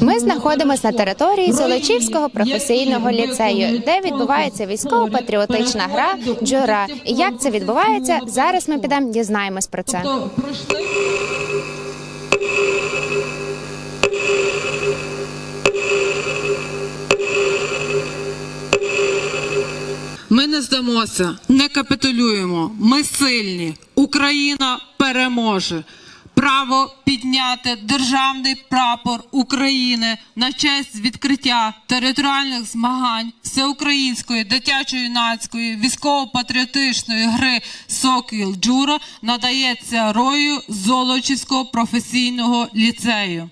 Ми знаходимося на території Золочівського професійного ліцею, де відбувається військово-патріотична гра Джура. І як це відбувається, зараз ми підемо дізнаємось про це. Ми не здамося, не капітулюємо. Ми сильні. Україна переможе. Право підняти державний прапор України на честь відкриття територіальних змагань всеукраїнської дитячо-юнацької військово-патріотичної гри Сокіл Джура надається рою Золочівського професійного ліцею.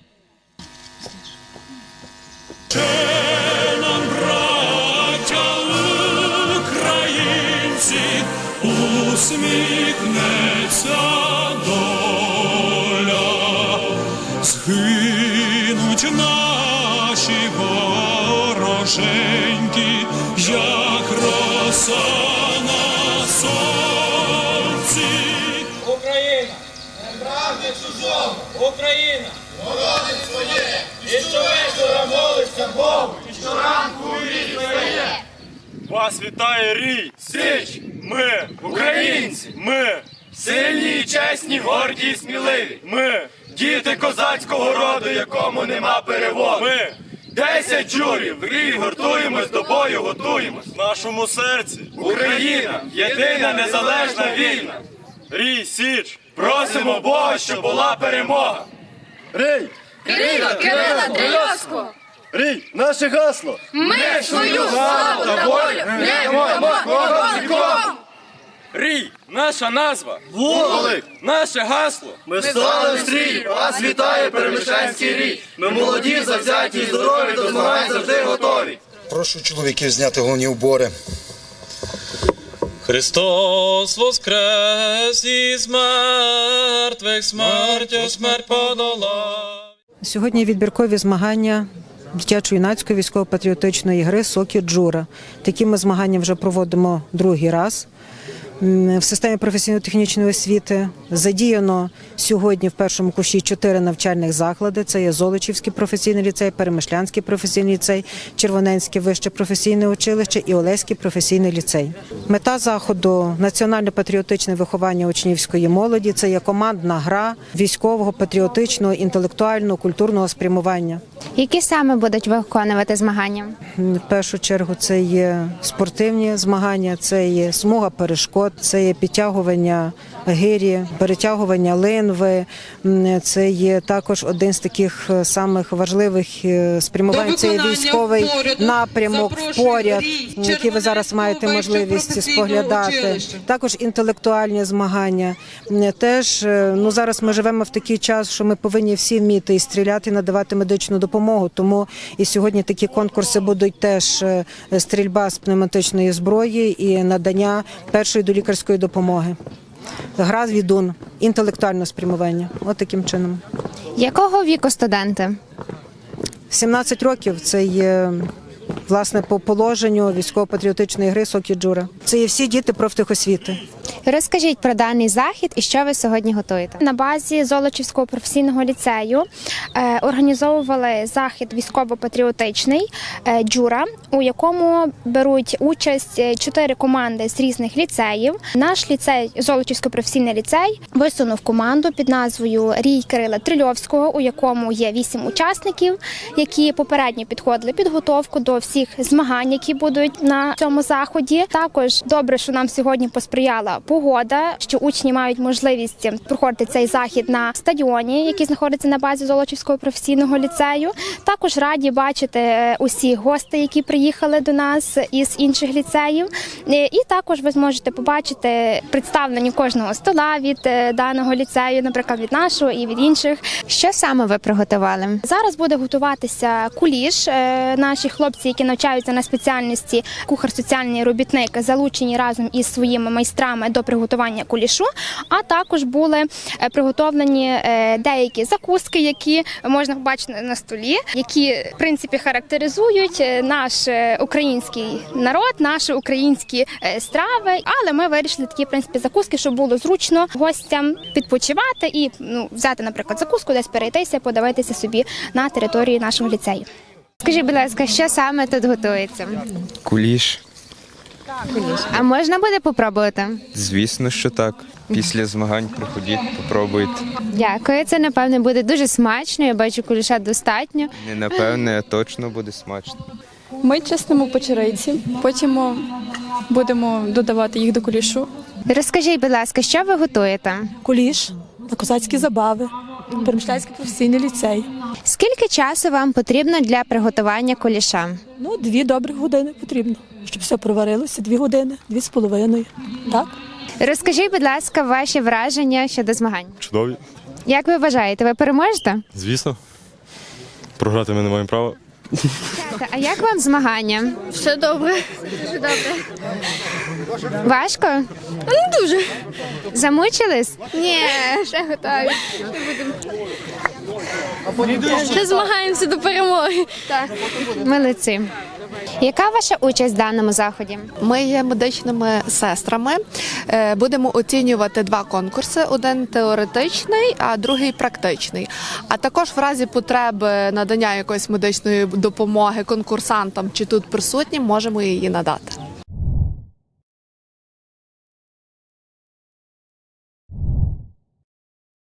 усміхнеться доля, вороженьки, як роса на сонці. Україна! Не прагне чужого! Україна! Городить своє! І щовечора молиться Богу! І щоранку вірі своє! Вас вітає рій! Січ! Ми, українці! Ми, сильні і чесні, горді і сміливі! Ми, діти козацького роду, якому нема переводу! Ми, десять журів, в рій гуртуємось, до бою готуємось! В нашому серці Україна, єдина незалежна вільна! Рій, Січ! Просимо Бога, щоб була перемога! Рій! Кирило, Кирило, Трильовську! Рій, наше гасло! Ми свою славу та волю не дамо нікому! Рій, наша назва, вулик, наше гасло. Ми стали в стрій, вас вітає Перемишанський рій. Ми молоді, завзяті і здорові, до змагань завжди готові. Прошу чоловіків зняти головні убори. Христос воскрес із мертвих, смертю смерть подолав. Сьогодні відбіркові змагання дитячо-юнацької військово-патріотичної гри Сокі Джура. Такі ми змагання вже проводимо другий раз. В системі професійно-технічної освіти задіяно сьогодні в першому курсі чотири навчальних заклади. Це є Золочівський професійний ліцей, Перемишлянський професійний ліцей, Червоненське вище професійне училище і Олеський професійний ліцей. Мета заходу національно-патріотичне виховання учнівської молоді. Це є командна гра військового, патріотичного, інтелектуального, культурного спрямування. Які саме будуть виконувати змагання? В першу чергу це є спортивні змагання, це є смуга перешкод, це є підтягування гирі, перетягування линви. Це є також один з таких е, самих важливих е, спрямувань. Це є військовий поряду напрямок поряд, Рій, який ви зараз маєте можливість споглядати. Також інтелектуальні змагання. Теж е, ну зараз ми живемо в такий час, що ми повинні всі вміти і стріляти, і надавати медичну допомогу. Тому і сьогодні такі конкурси будуть теж е, стрільба з пневматичної зброї і надання першої долікарської допомоги. Гра з відун, інтелектуальне спрямування. От таким чином. Якого віку студенти? 17 років це є власне по положенню військово-патріотичної гри Сокі Джура. Це є всі діти профтехосвіти. Розкажіть про даний захід і що ви сьогодні готуєте. На базі Золочівського професійного ліцею е, організовували захід військово-патріотичний е, джура, у якому беруть участь е, чотири команди з різних ліцеїв. Наш ліцей, Золочівський професійний ліцей, висунув команду під назвою Рій Кирила Трильовського, у якому є вісім учасників, які попередньо підходили підготовку до всіх змагань, які будуть на цьому заході. Також добре, що нам сьогодні посприяла погода, що учні мають можливість проходити цей захід на стадіоні, який знаходиться на базі Золочівського професійного ліцею. Також раді бачити е, усіх гостей, які приїхали до нас із інших ліцеїв. Е, І також ви зможете побачити представлення кожного стола від е, даного ліцею, наприклад, від нашого і від інших. Що саме ви приготували? Зараз буде готуватися куліш. Наші хлопці, які навчаються на спеціальності кухар-соціальний робітник, залучені разом із своїми майстрами до приготування кулішу, а також були е, приготовлені е, деякі закуски, які можна побачити на столі, які в принципі характеризують е, наш український народ, наші українські страви. Але ми вирішили такі в принципі закуски, щоб було зручно гостям відпочивати і ну взяти, наприклад, закуску, десь перейтися, подивитися собі на території нашого ліцею. Скажіть, будь ласка, що саме тут готується? Куліш, А можна буде попробувати? звісно, що так. Після змагань приходіть, попробуйте. Дякую. Це напевне буде дуже смачно. Я бачу куліша достатньо. Не напевне, а точно буде смачно. Ми чистимо печериці, потім будемо додавати їх до кулішу. Розкажіть, будь ласка, що ви готуєте? Куліш на козацькі забави, Перемишляцький професійний ліцей. Скільки часу вам потрібно для приготування куліша? Ну, дві добрих години потрібно, щоб все проварилося. Дві години, дві з половиною. Так? Розкажіть, будь ласка, ваші враження щодо змагань. Чудові, Як ви вважаєте, ви переможете? звісно. Програти ми не маємо права. А як вам змагання? Все добре, дуже добре. Важко? Не дуже. Замучились? Ні, ще готові. Ще змагаємося до перемоги. Так. Молодці. Яка ваша участь в даному заході? Ми є медичними сестрами. Е, Будемо оцінювати два конкурси: один теоретичний, а другий практичний. А також в разі потреби надання якоїсь медичної допомоги конкурсантам чи тут присутнім можемо її надати.